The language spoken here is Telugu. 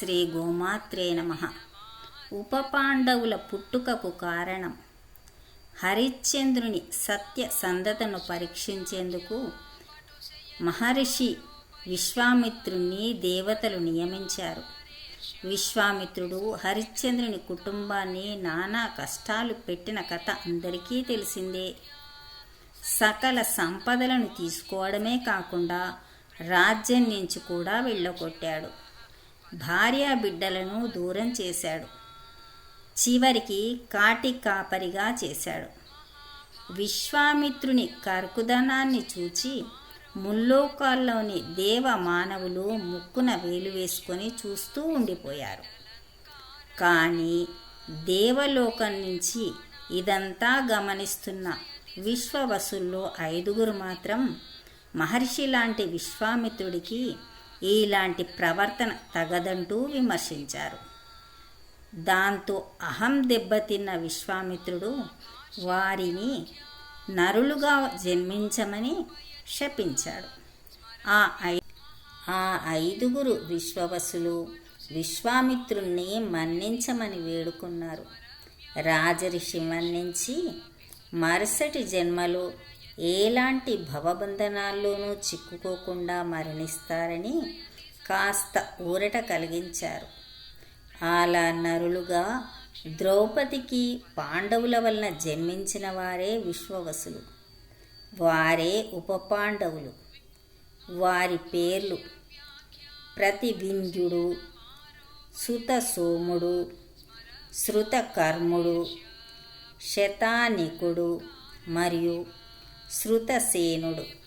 శ్రీ గోమాత్రే నమ. ఉపపాండవుల పుట్టుకకు కారణం. హరిశ్చంద్రుని సత్య సందతను పరీక్షించేందుకు మహర్షి విశ్వామిత్రుణ్ణి దేవతలు నియమించారు. విశ్వామిత్రుడు హరిశ్చంద్రుని కుటుంబాన్ని నానా కష్టాలు పెట్టిన కథ అందరికీ తెలిసిందే. సకల సంపదలను తీసుకోవడమే కాకుండా రాజ్యం నుంచి కూడా వెళ్ళగొట్టాడు. భార్యా బిడ్డలను దూరం చేశాడు. చివరికి కాటి కాపరిగా చేశాడు. విశ్వామిత్రుని కర్కుదనాన్ని చూచి ముల్లోకాల్లోని దేవ మానవులు ముక్కున వేలు వేసుకొని చూస్తూ ఉండిపోయారు. కానీ దేవలోకం నుంచి ఇదంతా గమనిస్తున్న విశ్వవసుల్లో ఐదుగురు మాత్రం మహర్షి లాంటి విశ్వామిత్రుడికి ఇలాంటి ప్రవర్తన తగదంటూ విమర్శించారు. దాంతో అహం దెబ్బతిన్న విశ్వామిత్రుడు వారిని నరులుగా జన్మించమని శపించాడు. ఆ ఐ ఆ ఐదుగురు విశ్వవసులు విశ్వామిత్రుణ్ణి మన్నించమని వేడుకున్నారు. రాజరిషి మన్నించి మరుసటి జన్మలో ఎలాంటి భవబంధనాల్లోనూ చిక్కుకోకుండా మరణిస్తారని కాస్త ఊరట కలిగించారు. అలా నరులుగా ద్రౌపదికి పాండవుల వలన జన్మించిన వారే విశ్వవసులు. వారే ఉపపాండవులు. వారి పేర్లు ప్రతివింధ్యుడు సుత సోముడు శృతకర్ముడు శతానికుడు మరియు శృతసేనుడు.